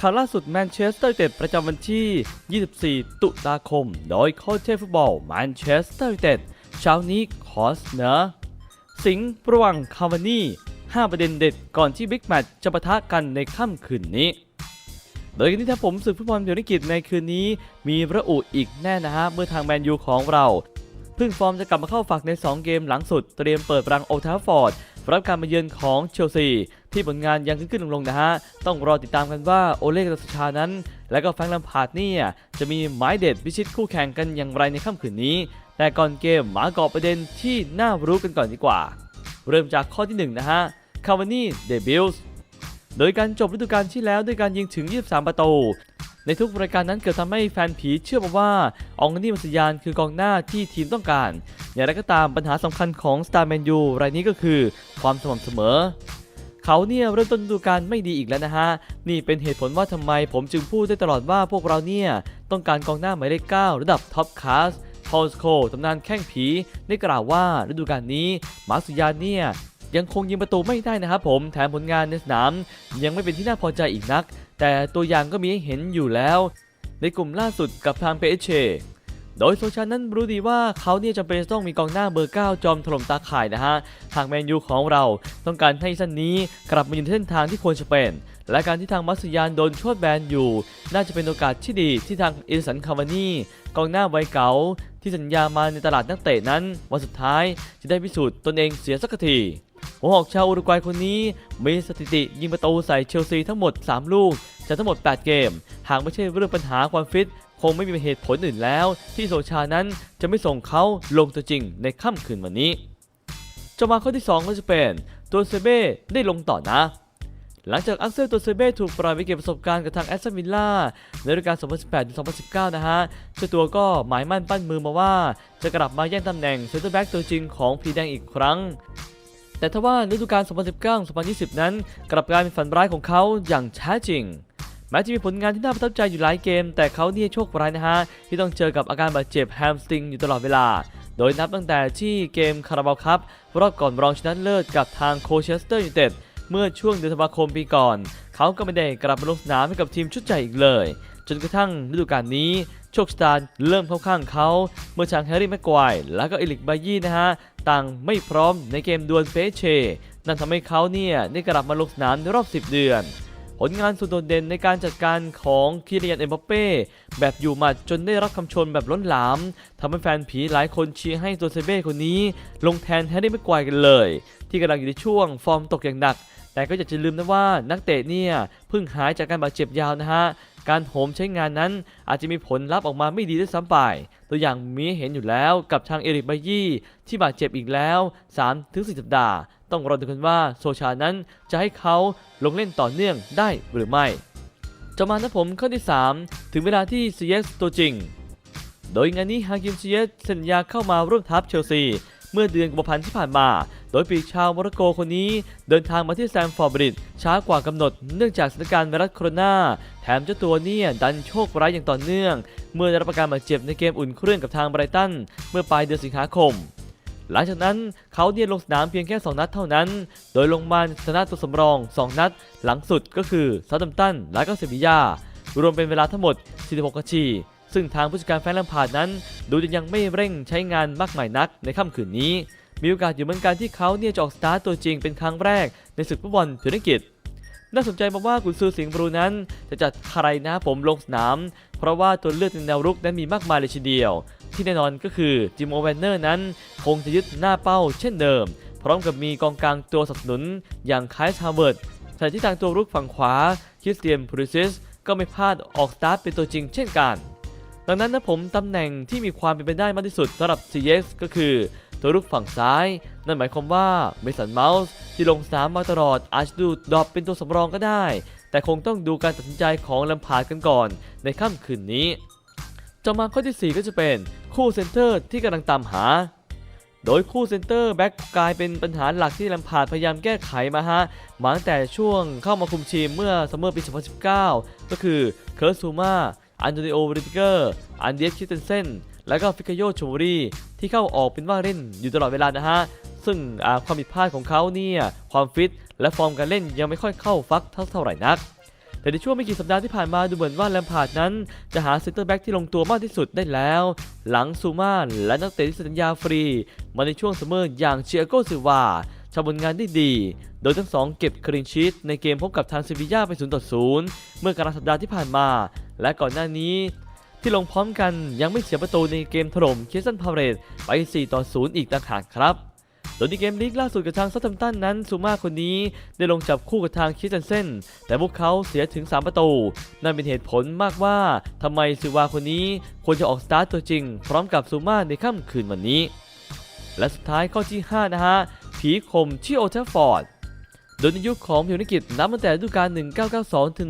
ข่าวล่าสุดแมนเชสเตอร์ยูไนเต็ดประจำวันที่ 24 ตุลาคม โดยโค้ชเทฟุตบอลแมนเชสเตอร์ยูไนเต็ดเช้านี้ขอเสนอสิงห์ระหว่างคาวานี่ 5 ประเด็นเด็ดก่อนที่บิ๊กแมตช์จะปะทะกันในค่ำคืนนี้ โดยกันที่ถ้าผมสึกฟุตบอลเพียงกิจในคืนนี้ มีระอุอีกแน่นะฮะ เมื่อทางแมนยูของเราเพิ่งฟอร์มจะกลับมาเข้าฝักใน 2 เกมหลังสุด เตรียมเปิดรังโอทัฟฟอร์ดรับการมาเยือนของเชลซี ที่ผลงานยังขึ้นขึ้นลงๆนะฮะ ต้องรอติดตามกันว่าโอเล่กัสชานั้น และก็แฟรงค์ลัมพาร์ดเนี่ยจะมีหมายเด็ดพิชิตคู่แข่งกันอย่างไรในค่ำคืนนี้ แต่ก่อนเกมหมาเกาะประเด็นที่น่ารู้กันก่อนดีกว่า เริ่มจากข้อที่หนึ่งนะฮะคาวานี่เดบิวส์โดยการจบฤดูกาลที่แล้วด้วยการยิงถึง 23 ประตูในทุกรายการนั้นเกิดทำให้แฟนผีเชื่อมาว่าอองนี่มัสยานคือกองหน้าที่ทีมต้องการ อย่างไรก็ตามปัญหาสำคัญของสตาร์แมนยูรายนี้ก็คือความสม่ำเสมอ เขาเนี่ยเริ่มต้นฤดูกาลไม่ดีอีกแล้วนะฮะ นี่เป็นเหตุผลว่าทำไมผมจึงพูดได้ตลอดว่าพวกเราเนี่ยต้องการกองหน้าหมายเลข9ระดับท็อปคลาสพอลสโคตำนานแข้งผีได้กล่าวว่าฤดูกาลนี้มาร์สุยานเนี่ยยังคงยิงประตูไม่ได้นะครับผมแถมผลงานในสนาม ยังไม่เป็นที่น่าพอใจอีกนัก แต่ตัวอย่างก็มีให้เห็นอยู่แล้ว ในกลุ่มล่าสุดกับทางเปเช โดยโซชานั้นรู้ดีว่าเขาเนี่ยจำเป็นจะต้องมีกองหน้าเบอร์ 9 จอมถล่มตาข่ายนะฮะหากแมนยูของเราต้องการให้สั้นนี้กลับมาอยู่ในเส้นทางที่ควรจะเป็น และการที่ทางมัสยานโดนโชดแบนอยู่ น่าจะเป็นโอกาสที่ดีที่ทางอินสันคาวานี่กองหน้าไวเก่าที่สัญญามาในตลาดนักเตะนั้น วันสุดท้ายจะได้พิสูจน์ตนเองเสียสักทีหัวหอกชาวอุรุกวัยคนนี้มีสถิติยิงประตูใส่เชลซีทั้งหมด 3 ลูกจากทั้งหมด 8 เกม หากไม่ใช่เรื่องปัญหาความฟิต คงไม่มีเหตุผลอื่นแล้ว ที่โซชานั้นจะไม่ส่งเขาลงตัวจริงในค่ำคืนวันนี้จะมาข้อที่ 2 ก็จะเป็นตัวเซเบ้ได้ลงต่อนะ หลังจากอักเซลตัวเซเบ้ถูกปล่อยไปเก็บประสบการณ์กับทางแอสตันวิลล่าในฤดูกาล 2018-2019 นะฮะ เจ้าตัวก็หมายมั่นปั้นมือมาว่า จะกลับมาแย่งตำแหน่งเซนเตอร์แบ็กตัวจริงของพีแดงอีกครั้ง แต่ทว่าฤดูกาล 2019-2020 นั้น กลับกลายเป็นฝันร้ายของเขาอย่างแท้จริง แม้จะมีผลงานที่น่าประทับใจอยู่หลายเกม แต่เขาเนี่ยโชคร้ายนะฮะ ที่ต้องเจอกับอาการบาดเจ็บแฮมสตริงอยู่ตลอดเวลา โดยนับตั้งแต่ที่เกมคาราบาวครับรอบก่อนรองชนะเลิศกับทางโคเชสเตอร์ยูไนเต็ดเมื่อช่วงเดือนธันวาคมปีก่อน เขาก็ไม่ได้กลับมาลงสนามให้กับทีมชุดใหญ่อีกเลย จนกระทั่งฤดูกาลนี้โชคชะตาเริ่มเข้าข้างเขา เมื่อทางแฮร์รี่แม็กควายและก็เอลิกบายี่นะฮะต่างไม่พร้อมในเกมดวลเปเชนั่นทำให้เขาเนี่ยได้กลับมาลงสนามในรอบ 10 เดือน ผลงานสุดโดดเด่นในการจัดการของคิริยันเอ็มบัปเป้แบบอยู่หมัดจนได้รับคำชมแบบล้นหลามทำให้แฟนผีหลายคนเชียร์ให้ตัวเซเบ้คนนี้ ลงแทนแฮร์รี่แม็กวายกันเลย ที่กำลังอยู่ในช่วงฟอร์มตกอย่างหนัก แต่ก็อย่าจะลืมนะว่านักเตะเนี่ยเพิ่งหายจากการบาดเจ็บยาวนะฮะการโหมใช้งานนั้นอาจจะมีผลลัพธ์ออกมาไม่ดีด้วยซ้ำไป ตัวอย่างมีเห็นอยู่แล้วกับทางเอริกบายี่ที่บาดเจ็บอีกแล้ว 3-4 สัปดาห์ ต้องรอดูกันว่าโซชานั้นจะให้เขาลงเล่นต่อเนื่องได้หรือไม่จะมานะผมข้อที่ 3 ถึงเวลาที่ CS ตัวจริง โดยงานนี้ฮากิมซีเยสสัญญาเข้ามาร่วมทัพเชลซี เมื่อเดือนกุมภาพันธ์ที่ผ่านมา โดยปีชาวโมร็อกโกคนนี้เดินทางมาที่แซมฟอร์บริดจ์ช้ากว่ากำหนดเนื่องจากสถานการณ์ไวรัสโคโรนา แถมเจ้าตัวเนี่ยดันโชคร้ายอย่างต่อเนื่อง เมื่อได้รับการบาดเจ็บในเกมอุ่นเครื่องกับทางไบรตันเมื่อปลายเดือนสิงหาคม หลังจากนั้นเขาเนี่ยลงสนามเพียงแค่ 2 นัดเท่านั้น โดยลงมาชนะตัวสำรอง 2 นัด หลังสุดก็คือซาดัมตันและก็เซบียารวมเป็นเวลาทั้งหมด 46 นาที ซึ่งทางผู้จัดการแฟนแลมพาดนั้น ดูจะยังไม่เร่งใช้งานมากมายนักในค่ำคืนนี้ มีโอกาสอยู่เหมือนกันที่เขาเนี่ยจะออกสตาร์ตตัวจริงเป็นครั้งแรกในศึกฟุตบอลพิรกิจน่าสนใจมากว่ากุนซือสิงห์บรูนั้น จะจัดใครนะผมลงสนาม เพราะว่าตัวเลือกในแนวรุกนั้นมีมากมายเลยทีเดียว ที่แน่นอนก็คือจิมโอเวนเนอร์นั้นคงจะยึดหน้าเป้าเช่นเดิม พร้อมกับมีกองกลางตัวสนับสนุนอย่างไคลส์ฮาร์เวิร์ดขณะที่ทางตัวรุกฝั่งขวาคริสเตียนพูริซิสก็ไม่พลาดออกสตาร์ทเป็นตัวจริงเช่นกันดังนั้นนะผมตำแหน่งที่มีความเป็นไปได้มากที่สุดสำหรับ CX ก็คือ ตัวรุกฝั่งซ้าย นั่นหมายความว่าเมสันเมาส์ที่ลงสามมาตลอดอาจจะดูดรอปเป็นตัวสำรองก็ได้ แต่คงต้องดูการตัดสินใจของลำพาร์ดกันก่อนในค่ำคืนนี้ ต่อมาข้อที่ 4 ก็จะเป็นคู่เซนเตอร์ที่กำลังตามหา โดยคู่เซนเตอร์แบ็กกลายเป็นปัญหาหลักที่ลำพาดพยายามแก้ไขมาฮะมาตั้งแต่ช่วงเข้ามาคุมทีมเมื่อซัมเมอร์ปี 2019 ก็คือเคิร์สซูมาอันโตนิโอริเกอร์ อันเดียสคิสเทนเซนและก็ฟิกาโยโชวรีที่เข้าออกเป็นว่าเล่นอยู่ตลอดเวลานะฮะ ซึ่งความผิดพลาดของเขาเนี่ย ความฟิตและฟอร์มการเล่นยังไม่ค่อยเข้าฟักเท่าไหร่นัก แต่ในช่วงไม่กี่สัปดาห์ที่ผ่านมาดูเหมือนว่าแลมพาร์ดนั้น จะหาเซนเตอร์แบ็กที่ลงตัวมากที่สุดได้แล้ว หลังซูมานและนักเตะที่สัญญาฟรี มาในช่วงซัมออย่างเชียโกซิวาทำผลงานได้ดี โดยทั้งสองเก็บคลีนชีตในเกมพบกับทางเซบีย่าไป0ต่อ0เมื่อกลางสัปดาห์ที่ผ่านมา และก่อนหน้านี้ ที่ลงพร้อมกันยังไม่เสียประตูในเกมถล่มเคสันพาเรตไป 4 ต่อ 0 อีกต่างหากครับ โดยในเกมลีกล่าสุดกับทางซัตตัมตันนั้นซูมาคนนี้ได้ลงจับคู่กับทางคิสเซนเซนแต่พวกเขาเสียถึง 3 ประตู นั่นเป็นเหตุผลมากว่าทำไมซูวาคนนี้ควรจะออกสตาร์ตตัวจริง พร้อมกับซูมาในค่ำคืนวันนี้ และสุดท้ายข้อที่ 5 นะฮะผีคมที่โอเทฟฟอร์ด โดยในยุคของพิวนิกิจนับตั้งแต่ฤดูกาล 1992 ถึง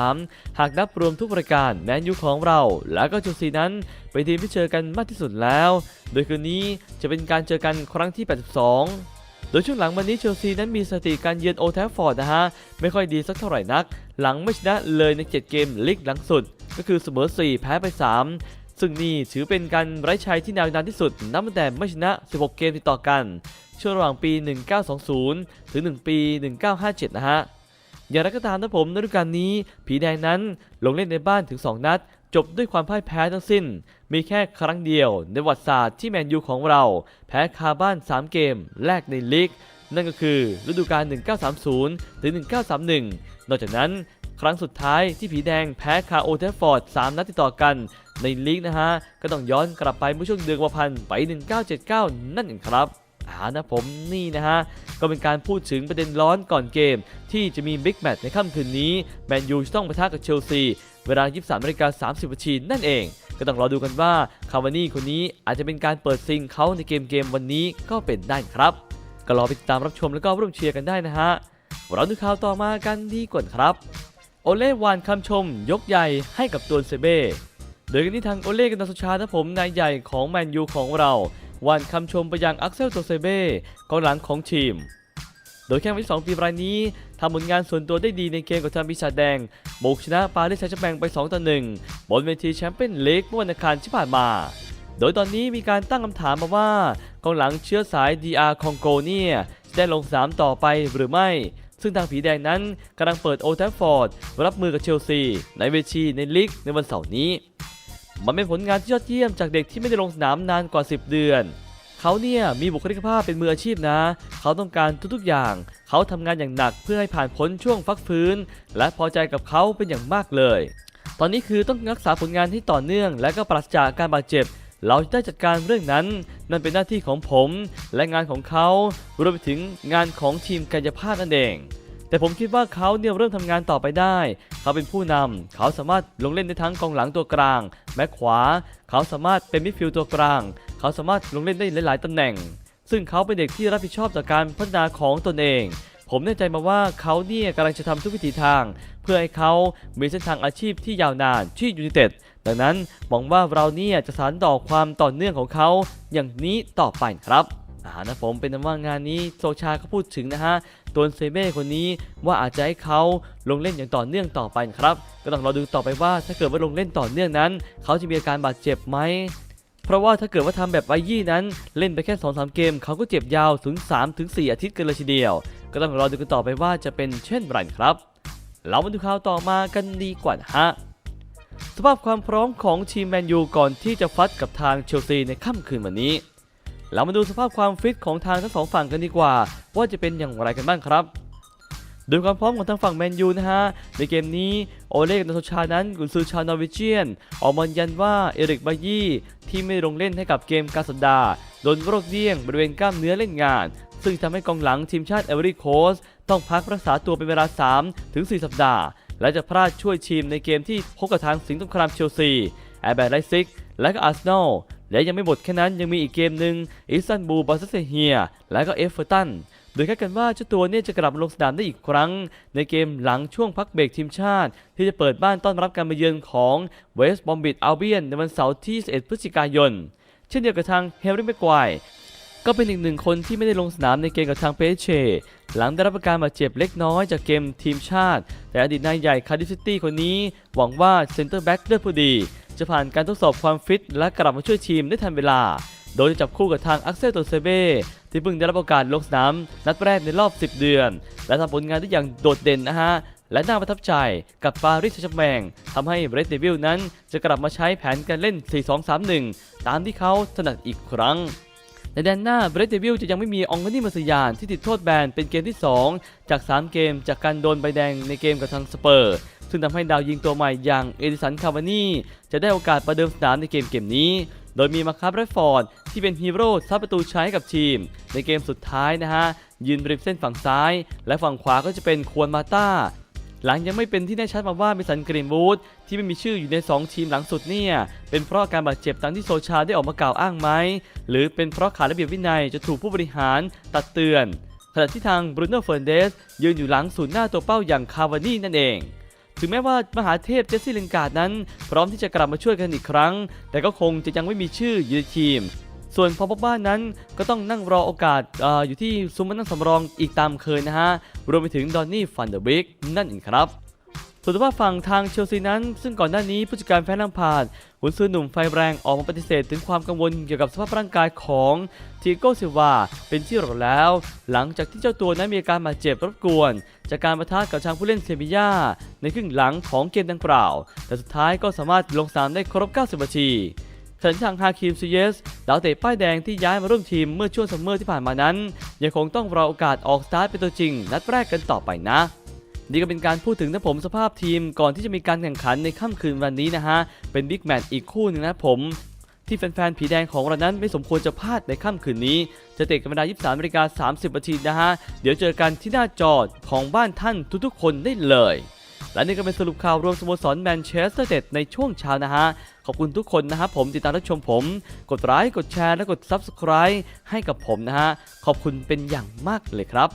1993 หากนับรวมทุกรายการแม้นยุคของเราและก็จูซีนั้นเป็นทีมที่เจอกันมากที่สุดแล้ว โดยคืนนี้จะเป็นการเจอกันครั้งที่ 82โดยช่วงหลังวันนี้เชลซีนั้นมีสถิติการเยือนโอแทฟฟอร์ดนะฮะ ไม่ค่อยดีสักเท่าไหร่นัก หลังไม่ชนะเลยใน 7 เกมลีกหลังสุด ก็คือเสมอ 4 แพ้ไป 3 ซึ่งนี่ถือเป็นการไร้ชัยที่ยาวนานที่สุดนับตั้งแต่ไม่ชนะ 16 เกมติดต่อกันช่วงระหว่างปี 1920 ถึง 1 ปี 1957 นะฮะ อย่างไรก็ตามนะผมในฤดูกาลนี้ ผีแดงนั้นลงเล่นในบ้านถึง 2 นัด จบด้วยความพ่ายแพ้ทั้งสิ้น มีแค่ครั้งเดียวในประวัติศาสตร์ที่แมนยูของเรา แพ้คาบ้าน 3 เกม แรกในลีก นั่นก็คือฤดูกาล 1930 ถึง 1931 นอกจากนั้น ครั้งสุดท้ายที่ผีแดงแพ้คาโอเทฟฟอร์ด 3 นัดติดต่อกันในลีกนะฮะ ก็ต้องย้อนกลับไปเมื่อช่วงเดือนกุมภาพันธ์ไป1979 นั่นเองครับอ่านะผมนี่นะฮะ ก็เป็นการพูดถึงประเด็นร้อนก่อนเกม ที่จะมีบิ๊กแมตช์ในค่ำคืนนี้แมนยูจะต้องปะทะกับเชลซี เวลา 23นาฬิกา30นาทีนั่นเอง ก็ต้องรอดูกันว่าคาวานี่คนนี้อาจจะเป็นการเปิดซิงเขาในเกมเกมวันนี้ก็เป็นได้ครับ ก็รอไปติดตามรับชมแล้วก็ร่วมเชียร์กันได้นะฮะเราดูข่าวต่อมากันดีกว่าครับ โอเล่วานคำชม ยกใหญ่ให้กับตัวเซเบ้โดยกันที่ทางโอเล่กันตาสุชานะผมนายใหญ่ของแมนยูของเราวานคำชมไปยังอักเซลโตเซเบ้กองหลังของทีม โดยแข่งวันที่2ปีรายนี้ทำผลงานส่วนตัวได้ดีในเกมกับทางปีศาจแดงบุกชนะปารีสแซงต์แชร์แมงไป2ต่อ1บนเวทีแชมเปี้ยนลีกเมื่อวันอังคารที่ผ่านมา โดยตอนนี้มีการตั้งคำถามมาว่ากองหลังเชื้อสาย DR คองโกเนี่ยจะได้ลงสนามต่อไปหรือไม่ ซึ่งทางผีแดงนั้นกำลังเปิดโอลด์แทฟฟอร์ดรับมือกับเชลซีในเวทีในลีกในวันเสาร์นี้ มันเป็นผลงานที่ยอดเยี่ยมจากเด็กที่ไม่ได้ลงสนามนานกว่า 10 เดือน เขาเนี่ยมีบุคลิกภาพเป็นมืออาชีพนะ เขาต้องการทุกๆอย่าง เขาทำงานอย่างหนักเพื่อให้ผ่านพ้นช่วงฟักฟื้น และพอใจกับเขาเป็นอย่างมากเลย ตอนนี้คือต้องรักษาผลงานที่ต่อเนื่อง และก็ปราศจากการบาดเจ็บ เราจะได้จัดการเรื่องนั้น นั่นเป็นหน้าที่ของผมและงานของเขารวมไปถึงงานของทีมกายภาพนั่นเอง แต่ผมคิดว่าเขาเนี่ยเริ่มทำงานต่อไปได้ เขาเป็นผู้นำเขาสามารถลงเล่นได้ทั้งกองหลังตัวกลางแบ็คขวา เขาสามารถเป็นมิดฟิลด์ตัวกลาง เขาสามารถลงเล่นได้หลาย ๆตำแหน่ง ซึ่งเขาเป็นเด็กที่รับผิดชอบต่อการพัฒนาของตนเอง ผมแน่ใจมาว่าเขาเนี่ยกำลังจะทำทุกวิถีทาง เพื่อให้เขามีเส้นทางอาชีพที่ยาวนานที่ยูไนเต็ดดังนั้นหวังว่าเราเนี่ยจะสานต่อความต่อเนื่องของเขาอย่างนี้ต่อไปครับอ่านะผมเป็นนั้นว่างานนี้โซชาก็พูดถึงนะฮะตัวเซเบ้คนนี้ว่าอาจจะให้เขาลงเล่นอย่างต่อเนื่องต่อไปครับ ก็ต้องรอดูต่อไปว่าถ้าเกิดว่าลงเล่นต่อเนื่องนั้น เขาจะมีอาการบาดเจ็บไหมเพราะว่าถ้าเกิดว่าทำแบบไวยี่นั้น เล่นไปแค่2อสเกม เขาก็เจ็บยาวถึง 3-4 อาทิตย์กันเลยทีเดียว ก็ต้องรอดูกันต่อไปว่าจะเป็นเช่นไรครับ เรามาดูข่าวต่อมากันดีกว่านะฮะสภาพความพร้อมของทีมแมนยูก่อนที่จะฟัดกับทางเชลซีในค่ำคืนวันนี้ เรามาดูสภาพความฟิตของทางทั้งสองฝั่งกันดีกว่า ว่าจะเป็นอย่างไรกันบ้างครับโดยความพร้อมของทางฝั่งแมนยูนะฮะ ในเกมนี้โอเล็กนาโซชานั้นกุนซือชาวนอร์วิเชียน ออกมายันว่าเอริกบายี่ที่ไม่ลงเล่นให้กับเกมกาสัปดาห์โดนโรคเดี้ยงบริเวณกล้ามเนื้อเล่นงาน ซึ่งทำให้กองหลังทีมชาติเอเวอรี่โคสต้องพักรักษาตัวเป็นเวลา 3 ถึง 4 สัปดาห์ และจะพลาดช่วยทีมในเกมที่พบกับทางสิงห์สงครามเชลซีแอร์แบร์ไลซิกและก็อาร์เซนอลและยังไม่หมดแค่นั้นยังมีอีกเกมหนึ่งอิสตันบูลบาสเซเฮียและก็เอฟเวอร์ตันโดยคาดกันว่าเจ้าตัวเนี่ยจะกลับลงสนามได้อีกครั้ง ในเกมหลังช่วงพักเบรกทีมชาติ ที่จะเปิดบ้านต้อนรับการมาเยือนของเวสต์บอมบิดอัลเบียนในวันเสาร์ที่11พฤศจิกายน เช่นเดียวกับทางเฮนรี่แม็กควาย ก็เป็นอีกหนึ่งคนที่ไม่ได้ลงสนามในเกมกับทางเปเช่หลังได้รับการบาดเจ็บเล็กน้อยจากเกมทีมชาติ แต่อดีตนายใหญ่คาร์ดิฟซิตี้คนนี้ หวังว่าเซนเตอร์แบ็กเลือดผู้ดี จะผ่านการทดสอบความฟิต และกลับมาช่วยทีมได้ทันเวลา โดยจะจับคู่กับทางอักเซลโตเซเบ้ที่เพิ่งได้รับโอกาสลงสนามนัดแรกในรอบ 10 เดือน และทำผลงานได้อย่างโดดเด่นนะฮะและน่าประทับใจกับปารีสแชร์แมงทำให้เรดเดวิลนั้นจะกลับมาใช้แผนการเล่น 4-2-3-1 ตามที่เขาถนัดอีกครั้ง ในแดนหน้าเบรดเดวิลจะยังไม่มีองค์นี่มาสยานที่ติดโทษแบนเป็นเกมที่ 2 จาก 3 เกมจากการโดนใบแดงในเกมกับทางสเปอร์ ซึ่งทำให้ดาวยิงตัวใหม่อย่างเอดิสันคาวานี่จะได้โอกาสประเดิมสนามในเกมเกมนี้ โดยมีมาคับแรฟอร์ดที่เป็นฮีโร่ซับประตูใช้กับทีม ในเกมสุดท้ายนะฮะยืนริมเส้นฝั่งซ้าย และฝั่งขวาก็จะเป็นควรมาต้า หลังยังไม่เป็นที่แน่ชัดมาว่ามิสันกรีนวูดที่ไม่มีชื่ออยู่ใน 2 ทีมหลังสุดเนี่ย เป็นเพราะการบาดเจ็บตามที่โซชาได้ออกมากล่าวอ้างไหม หรือเป็นเพราะขาดระเบียบวินัยจะถูกผู้บริหารตัดเตือน ขณะที่ทางบรูโน่เฟ r ร์เดสยืนอยู่หลังศูนย์หน้าตัวเป้าอย่างคาวานี่นั่นเองถึงแม้ว่ามหาเทพเจสซี่ลินการ์ดนั้น พร้อมที่จะกลับมาช่วยกันอีกครั้ง แต่ก็คงจะยังไม่มีชื่ออยู่ในทีม ส่วนพอปบ้านนั้นก็ต้องนั่งรอโอกาสออยู่ที่ซุ้มมานั่งสำรองอีกตามเคยนะฮะ รวมไปถึงดอนนี่ฟันเดอร์บิกนั่นเองครับส่วนว่าฝั่งทางเชลซีนั้น ซึ่งก่อนหน้านี้ผู้จัดการแฟนลังพาดหุนซื้อหนุ่มไฟแรงออกมาปฏิเสธถึงความกังวลเกี่ยวกับสภาพร่างกายของทีโกซิลวาเป็นที่หรอแล้ว หลังจากที่เจ้าตัวนั้นมีอาการบาดเจ็บรบกวน จากการประทะกับทางผู้เล่นเซบียาในครึ่งหลังของเกมดังกล่าว แต่สุดท้ายก็สามารถลงสนามได้ครบ 90นาที ส่วนทางฮาคิมซูเยสดาวเตะป้ายแดงที่ย้ายมาร่วมทีมเมื่อช่วงซัมเมอร์ที่ผ่านมานั้น ยังคงต้องรอโอกาสออกสตาร์ทเป็นตัวจริง นัดแรกกันต่อไปนะ นี่ก็เป็นการพูดถึงนะผมสภาพทีมก่อนที่จะมีการแข่งขันในค่ำคืนวันนี้นะฮะ เป็นบิ๊กแมตช์อีกคู่หนึ่งนะผมที่แฟนๆ ผีแดงของเรานั้นไม่สมควรจะพลาดในค่ำคืนนี้ จะเตะกันเวลา 23นาฬิกา30นาทีนะฮะ เดี๋ยวเจอกันที่หน้าจอของบ้านท่านทุกๆ คนได้เลย และนี่ก็เป็นสรุปข่าวรวมสโมสรแมนเชสเตอร์เด็ดในช่วงเช้านะฮะ ขอบคุณทุกคนนะครับผมติดตามรับชมผม กดไลค์กดแชร์และกด Subscribe ให้กับผมนะฮะ ขอบคุณเป็นอย่างมากเลยครับ